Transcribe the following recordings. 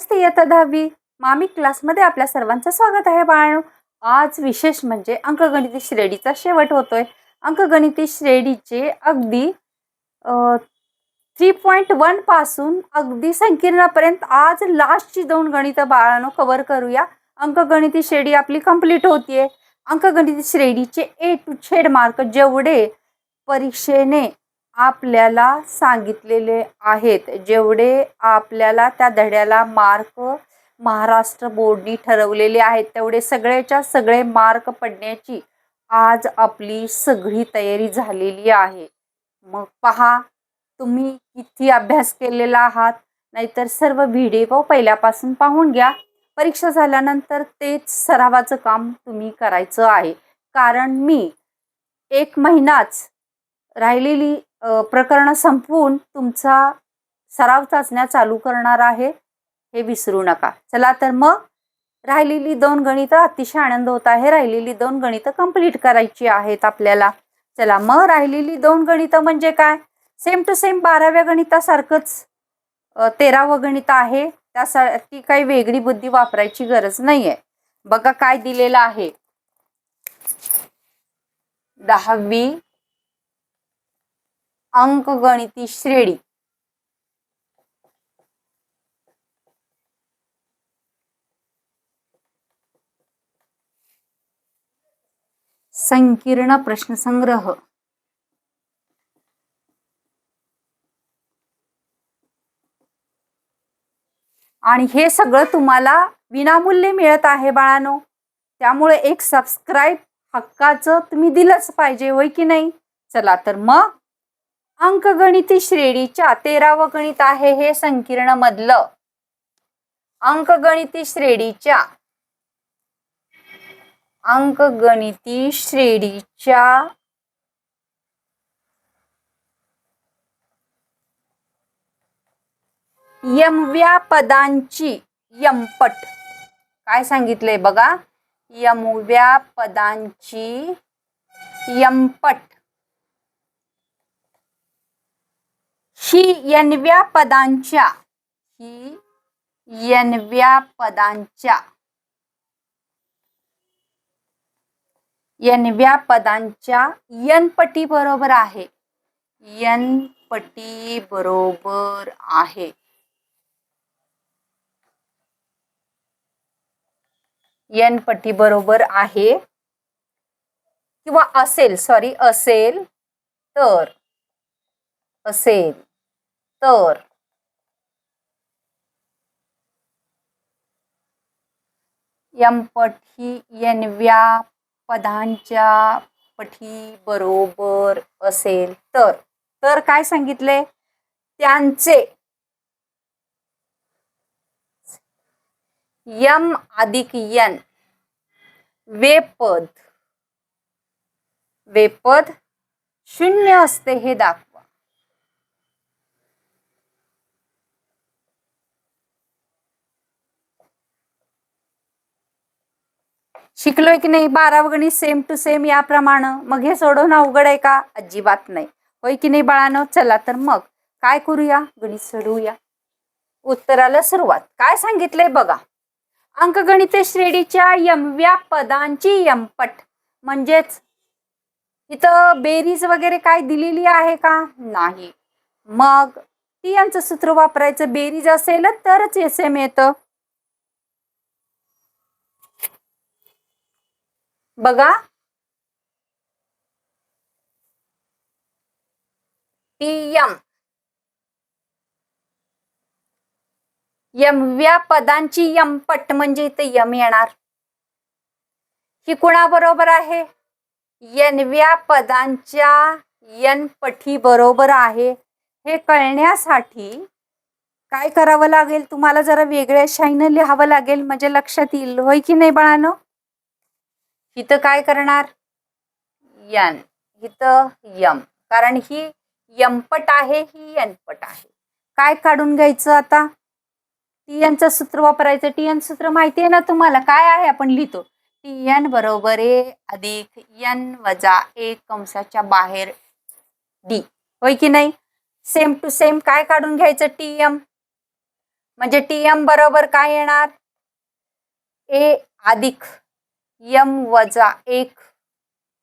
नमस्ते इयत्ता दहावी. मामी क्लासमध्ये आपल्या सर्वांचं स्वागत आहे बाळांनो. आज विशेष म्हणजे अंकगणिती श्रेणीचा शेवट होतोय. अंकगणिती श्रेणीचे अगदी थ्री पॉईंट वनपासून अगदी संकीर्णापर्यंत आज लास्टची दोन गणितं बाळांनो कव्हर करूया. अंकगणिती श्रेणी आपली कंप्लीट होतीये. अंकगणिती श्रेणीचे ए टू छेड मार्क जेवढे परीक्षेने आपल्याला सांगितलेले आहेत. जेवढे आपल्याला त्या धड्याला मार्क महाराष्ट्र बोर्डनी ठरवलेले आहेत तेवढे सगळ्याच्या सगळे मार्क पडण्याची आज आपली सगळी तयारी झालेली आहे. मग पहा तुम्ही किती अभ्यास केलेला आहात? नाहीतर सर्व व्हिडिओ पहिल्यापासून पाहून घ्या. परीक्षा झाल्यानंतर तेच सरावाचं काम तुम्ही करायचं आहे. कारण मी एक महिनाच राहिलेली प्रकरणं संपवून तुमचा सराव चाचण्या चालू करणार आहे हे विसरू नका. चला तर मग राहिलेली दोन गणितं अतिशय आनंद होत आहे. राहिलेली दोन गणितं कंप्लीट करायची आहेत आपल्याला. चला मग राहिलेली दोन गणितं म्हणजे काय? सेम टू सेम बाराव्या गणितासारखंच तेरावं गणित आहे. त्यासाठी काही वेगळी बुद्धी वापरायची गरज नाही आहे बघा काय दिलेलं आहे. दहावी अंकगणिती श्रेणी. संकीर्ण प्रश्नसंग्रह. आणि हे सगळं तुम्हाला विनामूल्य मिळत आहे बाळानो. त्यामुळे एक सबस्क्राईब हक्काचं तुम्ही दिलंच पाहिजे होय की नाही? चला तर मग अंकगणिती श्रेणीच्या तेरावं गणित आहे हे संकीर्ण मधलं अंकगणिती श्रेणीच्या अंकगणिती श्रेणीच्या यमव्या पदांची यमपट. काय सांगितलंय बघा? यमव्या पदांची यमपट. ही यनव्या पदांच्या ही यनव्या पदांच्या यनव्या पदांच्या यनपटी बरोबर आहे. यनपटी बरोबर आहे. यनपटी बरोबर आहे. किंवा असेल सॉरी असेल तर असेल. तर यमपट ही यनव्या पदांच्या पठी बरोबर असेल तर. तर काय सांगितले? त्यांचे यम अधिक यन वेपद वेपद शून्य असते हे दाखवा. शिकलोय की नाही? बारा गणित सेम टू सेम याप्रमाणे मग हे सोडवणं अवघड आहे का? अजिबात नाही. होय की नाही बाळानं? चला तर मग काय करूया? गणित सोडवूया. उत्तराला सुरुवात. काय सांगितलंय बघा. अंकगणित श्रेणीच्या यमव्या पदांची यमपट. म्हणजेच इथं बेरीज वगैरे काय दिलेली आहे का? नाही. मग ती यांचं सूत्र वापरायचं. बेरीज असेल तरच एस एम येतं. बघा. टी यम यमव्या पदांची यमपट म्हणजे इथे यम येणार. ही कुणाबरोबर आहे? यनव्या पदांच्या यनपठी बरोबर आहे. हे कळण्यासाठी काय करावं लागेल? तुम्हाला जरा वेगळ्या शाईनं लिहावं लागेल. म्हणजे लक्षात येईल. होय की नाही बाळानं? इथं काय करणार? यन. इथं यम. कारण ही यमपट आहे ही यनपट आहे. काय काढून घ्यायचं आता? टी एनचं सूत्र वापरायचं. टी एन सूत्र माहिती आहे ना तुम्हाला? काय आहे? आपण लिहितो. टी एन बरोबर ए अधिक एन वजा एक कंसाच्या बाहेर डी. होय की नाही? सेम टू सेम काय काढून घ्यायचं? टी एम म्हणजे टी एम बरोबर काय येणार? ए अधिक यम वजा एक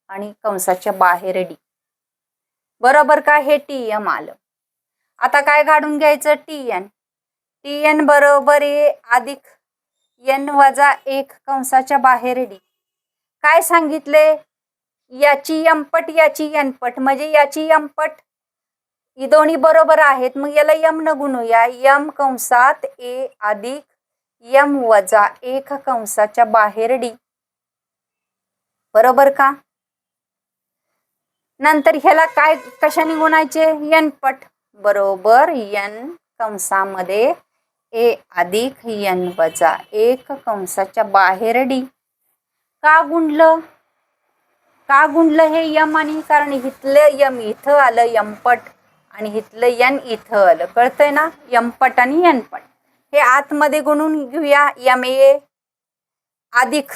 आणि कंसाच्या बाहेर डी बरोबर का हे टी एम आलं? आता काय काढून घ्यायचं टी एन टी एन बरोबर ए अधिक एन वजा एक कंसाच्या बाहेर डी काय सांगितले? याची यमपट याची यनपट. म्हणजे याची यमपट ही दोन्ही बरोबर आहेत. मग याला यम न गुणूया. यम कंसात ए अधिक यम वजा एक कंसाच्या बाहेर डी बरोबर का? नंतर ह्याला काय कशाने गुणायचे? यनपट बरोबर यन कंसामध्ये ए अधिक यन वजा एक कंसाच्या बाहेर डी का गुणलं? का गुणलं हे यम आणि? कारण इथलं यम इथं आलं यमपट आणि इथलं यन इथं आलं. कळतंय ना? यमपट आणि यनपट हे आतमध्ये गुणून घेऊया यम ए अधिक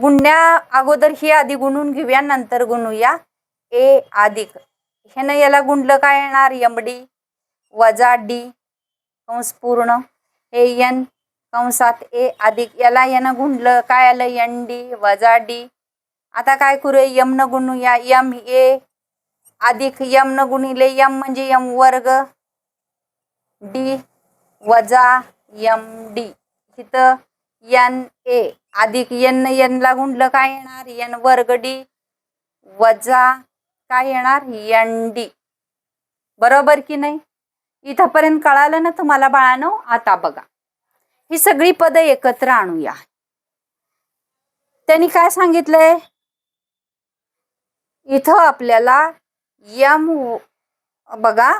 गुणण्या अगोदर ही आधी गुणून घेऊया नंतर गुणूया. ए अधिक. ह्यानं याला गुणलं काय येणार? यम डी वजा डी कंस पूर्ण. हे यन कंसात ए अधिक. याला यानं गुणलं काय आलं? यन डी वजा डी. आता काय करूया? यम न गुणूया. यम ए अधिक. यम न गुणिले यम म्हणजे यम वर्ग डी वजा यम डी. इथं एन ए. अधिक एन एन ला गुंडलं काय येणार? एन वर्ग डी वजा काय येणार? N D. बरोबर की नाही? इथंपर्यंत कळालं ना तुम्हाला बाळानो? आता बघा. ही सगळी पदं एकत्र आणूया. त्यांनी काय सांगितलंय? इथं आपल्याला यम बघा.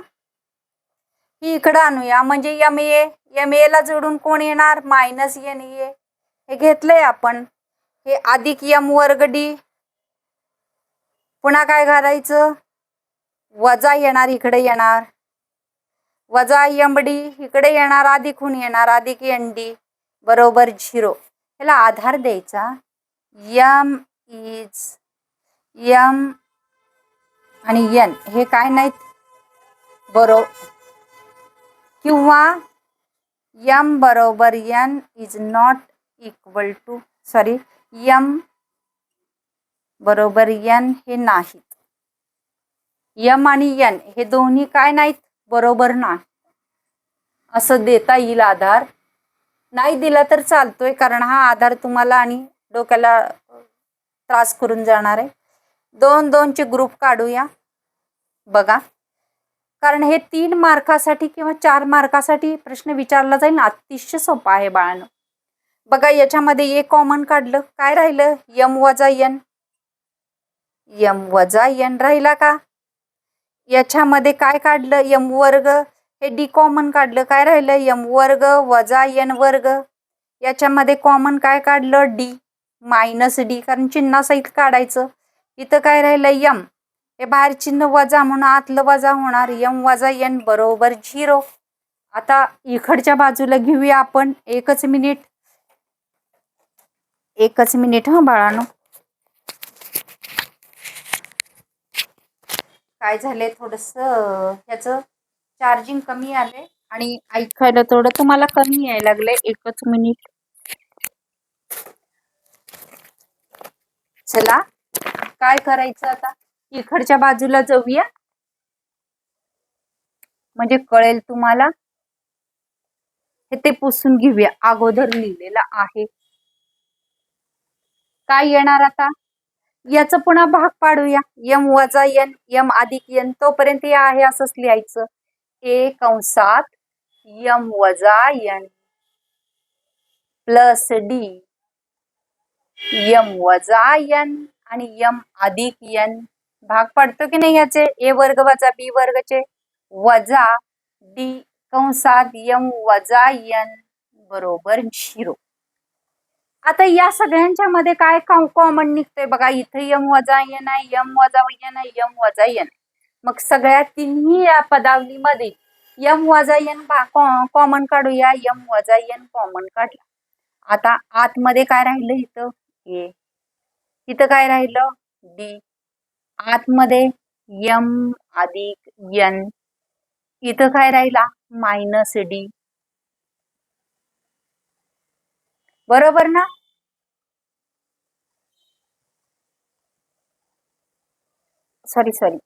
ही इकडं आणूया. म्हणजे यम ए एम एला जोडून कोण येणार? मायनस एन ए हे घेतलंय आपण. हे अधिक यम वर्ग डी पुन्हा काय घालायचं? वजा येणार इकडे येणार. वजा यम डी इकडे येणार अधिकहून येणार अधिक एन डी बरोबर झिरो. ह्याला आधार द्यायचा. यम इज यम आणि यन हे काय नाहीत? बरो किंवा यम बरोबर N is not equal to sorry M बरोबर यन हे नाहीत. यम आणि यन हे दोन्ही काय नाहीत? बरोबर नाही. असं देता येईल आधार. नाही दिला तर चालतोय कारण हा आधार तुम्हाला आणि डोक्याला त्रास करून जाणार आहे. दोन दोनचे ग्रुप काढूया. बघा. कारण हे तीन मार्कासाठी किंवा चार मार्कासाठी प्रश्न विचारला जाईल. अतिशय सोपा आहे बाळानं. बघा याच्यामध्ये ए कॉमन काढलं. काय राहिलं? यम वजा यन यम वजा यन राहिला का? याच्यामध्ये काय काढलं? यम वर्ग. हे डी कॉमन काढलं. काय राहिलं? यम वर्ग वजा यन वर्ग. याच्यामध्ये कॉमन काय काढलं? डी मायनस डी कारण चिन्हासहित काढायचं. इथं काय राहिलं? यम हे बाहेर चिन्ह वजा म्हणून आतलं वजा होणार यम वजा एन बरोबर झिरो. आता इकडच्या बाजूला घेऊया आपण. एकच मिनिट. एकच मिनिट हा बाळानो. काय झालंय थोडस? ह्याच चार्जिंग कमी आले आणि ऐकायला थोडं तुम्हाला कमी यायला लागलंय. एकच मिनिट. चला. काय करायचं आता? इकडच्या बाजूला जाऊया. म्हणजे कळेल तुम्हाला. हे ते पुसून घेऊया. अगोदर लिहिलेलं आहे. काय येणार आता? याचं पुन्हा भाग पाडूया. यम वजा यन यम अधिक यन तोपर्यंत या आहे असंच लिहायचं. ए कंसात यम वजा यन प्लस डी. यम वजा यन आणि यम अधिक यन भाग पडतो की नाही याचे? ए वर्ग वजा बी वर्गचे. वजा डी कंसात यम वजा यन बरोबर झिरो. आता या सगळ्यांच्या मध्ये काय कॉमन निघतंय बघा. इथे यम वजा यन आहे यम वजा यन आहे यम वजा यन मग सगळ्या तिन्ही या पदावलीमध्ये यम वजा यन कॉमन काढूया. यम वजा यन कॉमन काढला. आता आतमध्ये काय राहिलं इथं? ए. इथं काय राहिलं? डी. आतमध्ये यम अधिक यन. इथं काय राहिला? Minus D. बरोबर ना? सॉरी सॉरी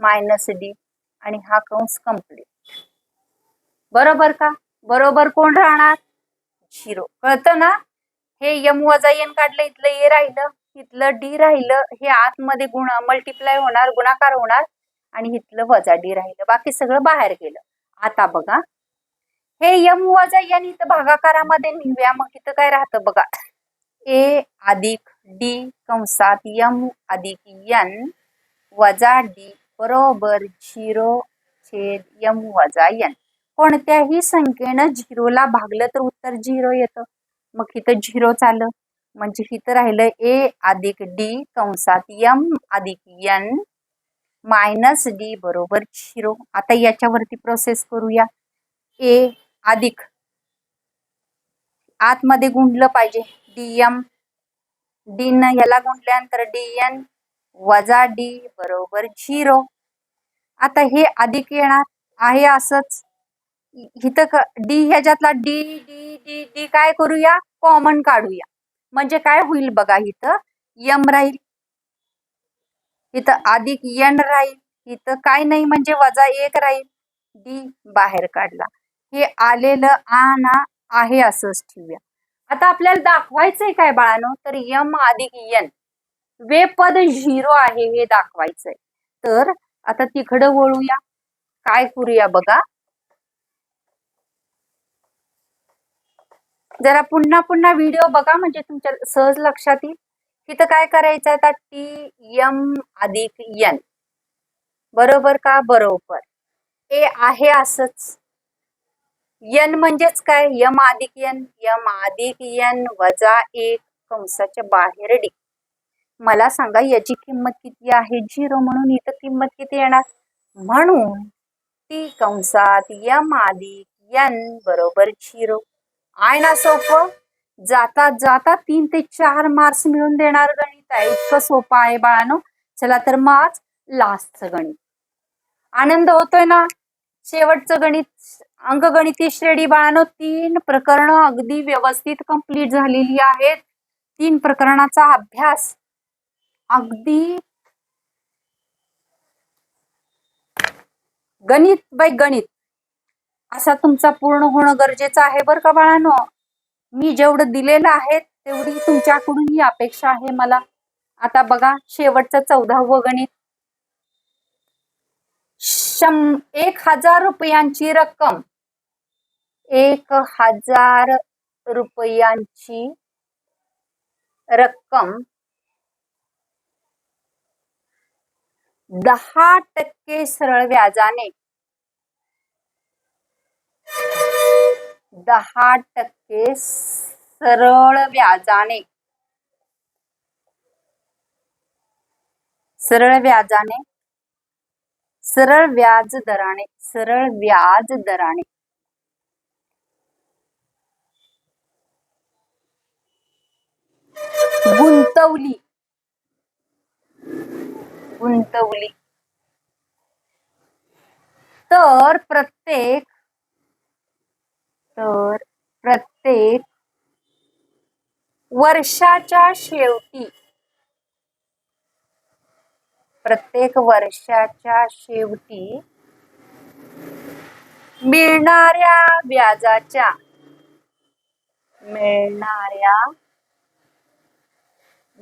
मायनस डी आणि हा कंस कंप्लीट बरोबर का? बरोबर कोण राहणार? झिरो. कळतं ना? हे यम वजा येन काढलं इथलं हे राहिलं. इथलं डी राहिलं हे आतमध्ये गुण मल्टिप्लाय होणार गुणाकार होणार आणि इथलं वजा डी राहिलं. बाकी सगळं बाहेर गेलं. आता बघा. हे यम वजा यन इथं भागाकारामध्ये लिहूया मग इथं काय राहतं बघा. ए अधिक डी कंसात यम अधिक यन वजा डी बरोबर झिरो छेद यम वजा यन कोणत्याही संख्येनं झिरोला भागलं तर उत्तर झिरो येतं. मग इथं झिरो आलं म्हणजे इथं राहिलं ए अधिक डी कंसात यम अधिक एन मायनस डी बरोबर झिरो. आता याच्यावरती प्रोसेस करूया. ए अधिक आतमध्ये गुंडलं पाहिजे. डी एम डी न याला गुंडल्यानंतर डी एन वजा डी बरोबर झिरो. आता हे अधिक येणार आहे असंच. इथं डी ह्याच्यातला डी डी डी डी काय करूया? कॉमन काढूया. म्हणजे काय होईल बघा इथं? यम राहील. इथं अधिक यन राहील. इथं काय नाही म्हणजे वजा एक राहील. डी बाहेर काढला. हे आलेलं आना आहे असंच ठेवूया. आता आपल्याला दाखवायचंय काय बाळानो? तर यम अधिक यन. वे पद झिरो आहे हे दाखवायचंय. तर आता तिकडं वळूया. काय करूया बघा? जरा पुन्हा पुन्हा व्हिडिओ बघा म्हणजे तुमच्या सहज लक्षात येईल. तिथं काय करायचं आता टी एम अधिक एन बरोबर का? बरोबर. ए आहे असच. एन म्हणजेच काय? यम अधिक एन यम अधिक एन वजा एक कंसाच्या बाहेर डी मला सांगा याची किंमत किती आहे? झिरो म्हणून इथं किंमत किती येणार? म्हणून ती कंसात यम अधिक एन बरोबर झिरो. आहे ना सोपं. जाता जाता तीन ते चार मार्क्स मिळून देणार गणित आहे. इतकं सोपं आहे बाळानो. चला तर मार्च आज लास्टचं गणित. आनंद होतोय ना? शेवटचं गणित अंकगणिती श्रेणी बाळानो तीन प्रकरण अगदी व्यवस्थित कंप्लीट झालेली आहेत. तीन प्रकरणाचा अभ्यास अगदी गणित बाय गणित. असा तुमचा पूर्ण होणं गरजेचं आहे बरं का बाळानो? मी जेवढं दिलेलं आहे तेवढी तुमच्याकडून ही अपेक्षा आहे मला. आता बघा शेवटचं चौदावं गणित. शं एक हजार रुपयांची रक्कम. एक हजार रुपयांची रक्कम. दहा टक्के सरळ व्याजाने. दहा टक्के सरळ व्याजाने. सरळ व्याजाने. सरळ व्याज दराने सरळ व्याज दराने. गुंतवली. गुंतवली. तर प्रत्येक तर प्रत्येक वर्षाच्या शेवटी प्रत्येक वर्षाच्या शेवटी मिळणाऱ्या व्याजाच्या मिळणाऱ्या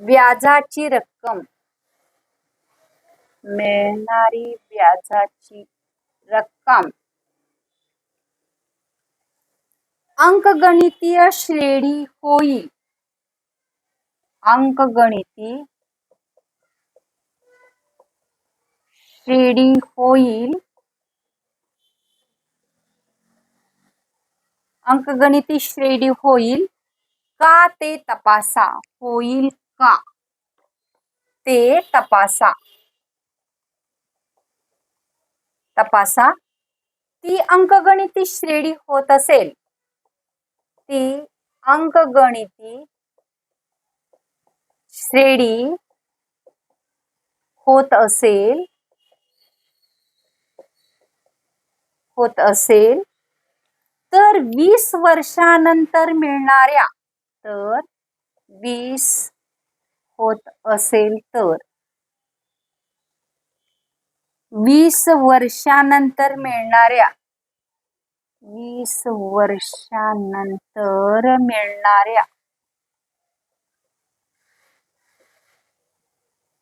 व्याजाची रक्कम मिळणारी व्याजाची रक्कम अंकगणितीय श्रेणी होईल अंकगणिती श्रेणी होईल. अंकगणिती श्रेणी होईल का ते तपासा. होईल का ते तपासा. तपासा. ती अंकगणिती श्रेणी होत असेल. ती अंकगणिती श्रेणी होत असेल होत असेल तर वीस वर्षानंतर मिळणाऱ्या तर वीस होत असेल तर. वीस वर्षानंतर मिळणाऱ्या वीस वर्षानंतर मिळणाऱ्या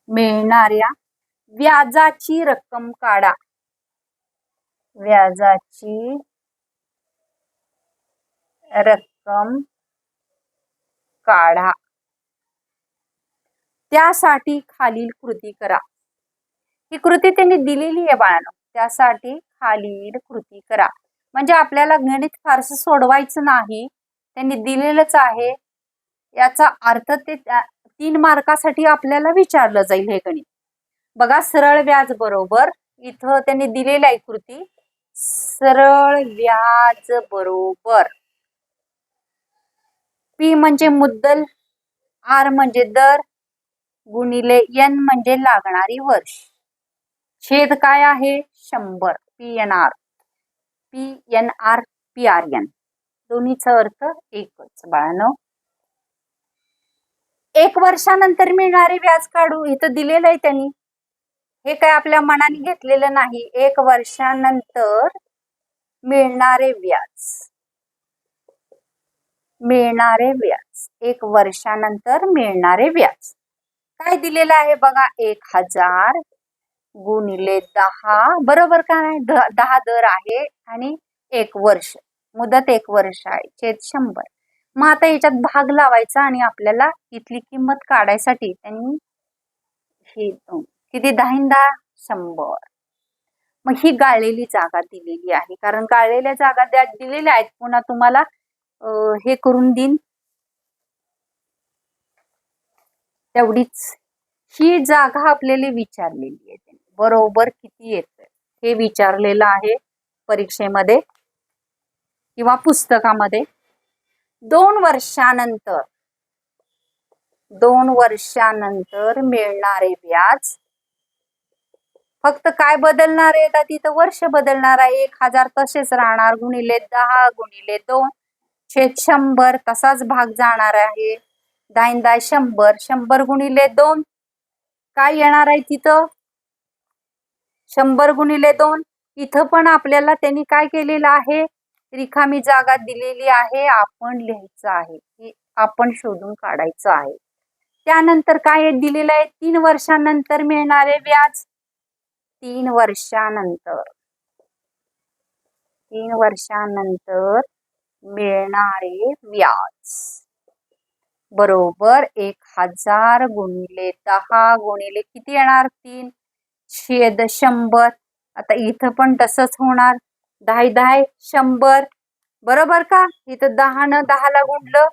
मिळणाऱ्या व्याजाची रक्कम काढा. व्याजाची रक्कम काढा. त्यासाठी खालील कृती करा. ही कृती त्यांनी दिलेली आहे बाळांनो. त्यासाठी खालील कृती करा. म्हणजे आपल्याला गणित फारसं सोडवायचं नाही. त्यांनी दिलेलंच आहे. याचा अर्थ ते तीन मार्कासाठी आपल्याला विचारलं जाईल हे गणित. बघा सरळ व्याज बरोबर इथं त्यांनी दिलेलं आहे कृती. सरळ व्याज बरोबर. पी म्हणजे मुद्दल आर म्हणजे दर गुणिले एन म्हणजे लागणारी वर्ष. छेद काय आहे? शंभर. P N R. P N R P R N दोन्हीचा अर्थ एकच बाळानो. एक वर्षानंतर मिळणारे व्याज काढू इथं दिलेलं आहे त्यांनी. हे काय आपल्या मनाने घेतलेलं नाही. एक वर्षानंतर मिळणारे व्याज. मिळणारे व्याज. एक वर्षानंतर मिळणारे व्याज. काय दिलेलं आहे बघा? एक हजार गुणिले दहा. बरोबर का नाही? दहा दर आहे आणि एक वर्ष. मुदत एक वर्ष आहे. छेद शंभर. मग आता याच्यात भाग लावायचा आणि आपल्याला इथली किंमत काढायसाठी त्यांनी ही किती? दहा शंभर. मग ही गाळलेली जागा दिलेली आहे. कारण गाळलेल्या जागा द्या दिलेल्या आहेत पुन्हा तुम्हाला हे करून देईन. तेवढीच ही जागा आपल्याला विचारलेली आहे बरोबर किती येत हे विचारलेलं आहे परीक्षेमध्ये किंवा पुस्तकामध्ये. दोन वर्षानंतर दोन वर्षानंतर मिळणारे व्याज फक्त काय बदलणार आहे आता तिथं वर्ष बदलणार आहे. एक हजार तसेच राहणार गुणिले दहा गुणिले दोन. छेद शंभर तसाच भाग जाणार आहे. दाईन दाय शंभर शंभर गुणिले दोन. काय येणार आहे तिथं? शंभर गुणिले दोन. इथं पण आपल्याला त्यांनी काय केलेलं आहे? रिकामी जागा दिलेली आहे. आपण लिहायचं आहे. की आपण शोधून काढायचं आहे. त्यानंतर काय दिलेलं आहे? तीन वर्षानंतर मिळणारे व्याज. तीन वर्षानंतर. तीन वर्षानंतर मिळणारे व्याज. बरोबर. एक हजार गुणिले दहा गुणिले किती येणार? तीन. छेद शंभर. आता इथं पण तसंच होणार. दहा दहा शंभर. बरोबर का? इथं दहा न दहाला गुणलं.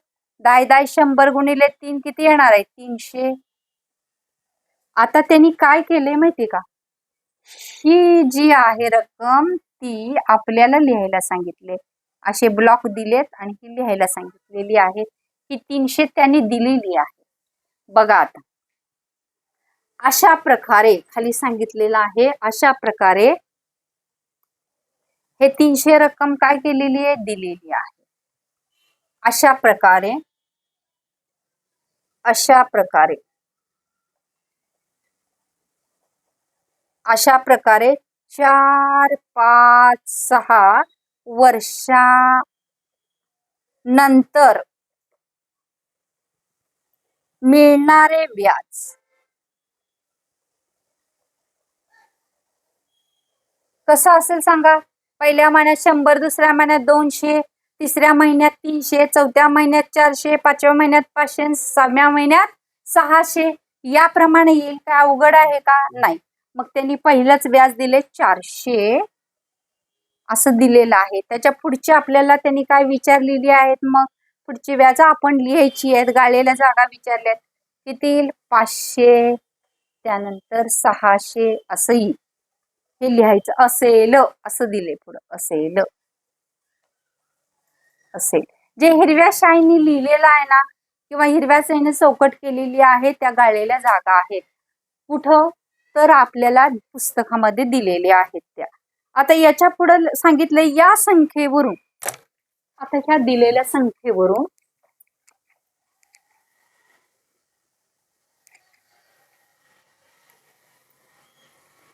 दहा दहा शंभर गुणिले तीन किती येणार आहे? तीनशे. आता त्यांनी काय केले माहिती का? ही जी आहे रक्कम ती आपल्याला लिहायला सांगितले. असे ब्लॉक दिलेत आणि ही लिहायला सांगितलेली आहे. ही तीनशे त्यांनी दिलेली आहे. बघा आता. अशा प्रकारे खाली सांगितलेलं आहे अशा प्रकारे हे तीनशे रक्कम काय केलेली आहे? दिलेली आहे. अशा प्रकारे अशा प्रकारे अशा प्रकारे चार पाच सहा वर्षा नंतर मिळणारे व्याज कसं असेल सांगा? पहिल्या महिन्यात शंभर दुसऱ्या महिन्यात दोनशे तिसऱ्या महिन्यात तीनशे चौथ्या महिन्यात चारशे पाचव्या महिन्यात पाचशे सहाव्या महिन्यात सहाशे. याप्रमाणे येईल काय अवघड आहे का? नाही. मग त्यांनी पहिलंच व्याज दिले चारशे. असं दिलेलं आहे. त्याच्या पुढचे आपल्याला त्यांनी काय विचारलेली आहेत? मग पुढची व्याज आपण लिहायची आहेत. गाळलेल्या जागा विचारल्यात किती येईल? पाचशे. त्यानंतर सहाशे. असं येईल. हे लिहायचं असेल असं दिले पुढं असेल. असेल. जे हिरव्या शाईनी लिहिलेलं आहे ना किंवा हिरव्या शाईने चौकट केलेली आहे त्या गाळलेल्या जागा आहेत. कुठं? तर आपल्याला पुस्तकामध्ये दिलेल्या आहेत त्या. आता याच्या पुढं सांगितलं या संख्येवरून. आता ह्या दिलेल्या संख्येवरून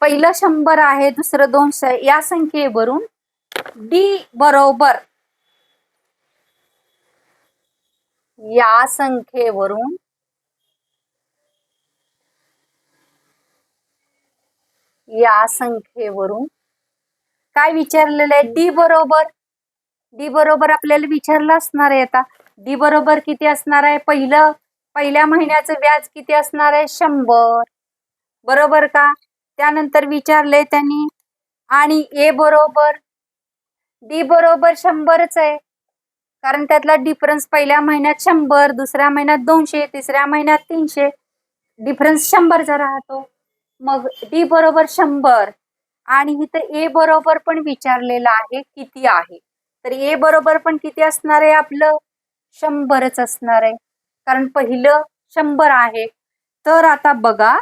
पहिलं शंभर आहे दुसरं दोनशे या संख्येवरून डी बरोबर या संख्येवरून या संख्येवरून काय विचारलेलं आहे? डी बरोबर. डी बरोबर आपल्याला विचारलं असणार आहे आता. डी बरोबर किती असणार आहे? पहिलं पहिल्या महिन्याचं व्याज किती असणार आहे? शंभर. बरोबर का? त्यानंतर विचारले त्यांनी आणि ए बरोबर डी बरोबर शंभरच आहे. कारण त्यातला डिफरन्स पहिल्या महिन्यात शंभर दुसऱ्या महिन्यात दोनशे तिसऱ्या महिन्यात तीनशे. डिफरन्स शंभरचा राहतो. मग डी बरोबर शंभर आणि इथं ए बरोबर पण विचारलेलं आहे किती आहे. तर ए बरोबर पण किती असणार आहे आपलं? शंभरच असणार आहे. कारण पहिलं शंभर आहे. तर आता बघा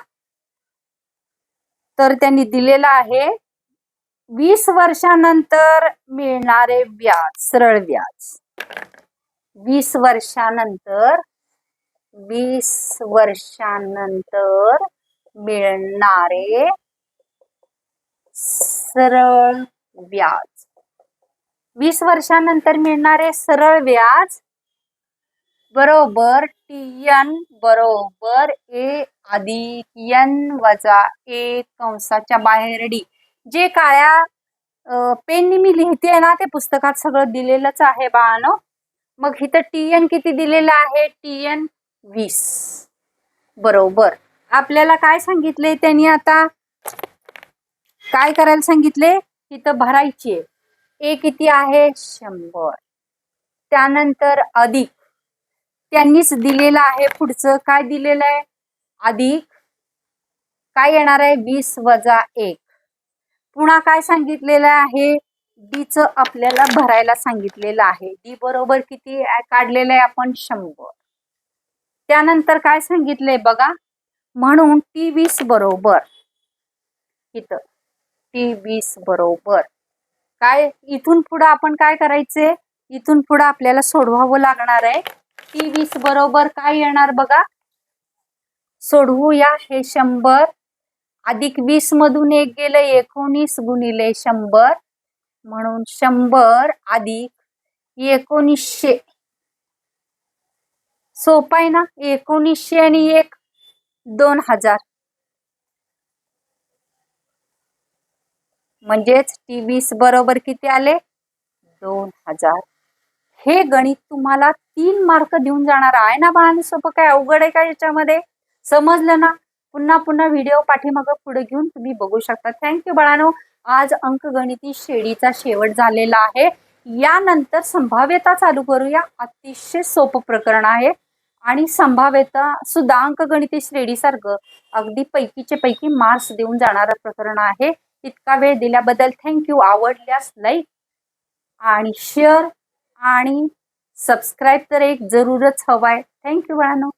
तर त्यांनी दिलेलं आहे वीस वर्षानंतर मिळणारे व्याज सरळ व्याज. वीस वर्षानंतर वीस वर्षानंतर मिळणारे सरळ व्याज. वीस वर्षानंतर मिळणारे सरळ व्याज बरोबर टी एन बरोबर ए अधिक एन वजा ए कंसाच्या बाहेर डी. जे काळ्या पेननी मी लिहिते ना ते पुस्तकात सगळं दिलेलंच आहे बाळानो. मग इथं टी एन किती दिलेलं आहे? टी एन वीस. बरोबर. आपल्याला काय सांगितले त्यांनी आता? काय करायला सांगितले? इथं भरायची. आहे ए किती आहे? शंभर. त्यानंतर अधिक त्यांनीच दिलेलं आहे पुढचं. काय दिलेलं आहे? अधिक काय येणार आहे? वीस वजा एक. पुन्हा काय सांगितलेलं आहे? डीच आपल्याला भरायला सांगितलेलं आहे. डी बरोबर किती काढलेलं आहे आपण शंभर. त्यानंतर काय सांगितलंय बघा? म्हणून टी वीस बरोबर. इथं. टी वीस बरोबर. काय? इथून पुढं आपण काय करायचे इथून पुढं आपल्याला सोडवावं लागणार आहे. टी वीस बरोबर काय येणार बघा? सोडवूया हे शंभर. अधिक वीस मधून एक गेलं एकोणीस गुणिले शंभर. म्हणून शंभर अधिक एकोणीसशे. सोपा आहे ना? एकोणीसशे आणि एक दोन हजार. म्हणजेच टी वीस बरोबर किती आले? दोन हजार. हे गणित तुम्हाला तीन मार्क देऊन जाणार आहे ना बाळाने? सोपं काय अवघड आहे का याच्यामध्ये? समजलं ना? पुन्हा पुन्हा व्हिडिओ पाठीमागं पुढे घेऊन तुम्ही बघू शकता. थँक्यू बाळानो. आज अंकगणिती श्रेणीचा शेवट झालेला आहे. यानंतर संभाव्यता चालू करूया. अतिशय सोपं प्रकरण आहे. आणि संभाव्यता सुद्धा अंकगणिती श्रेणीसारखं अगदी पैकीचे पैकी मार्क्स देऊन जाणारं प्रकरण आहे. इतका वेळ दिल्याबद्दल थँक्यू आवडल्यास लाईक आणि शेअर आणि सबस्क्राईब तर एक जरूरच हवाय. थँक्यू बाळानो.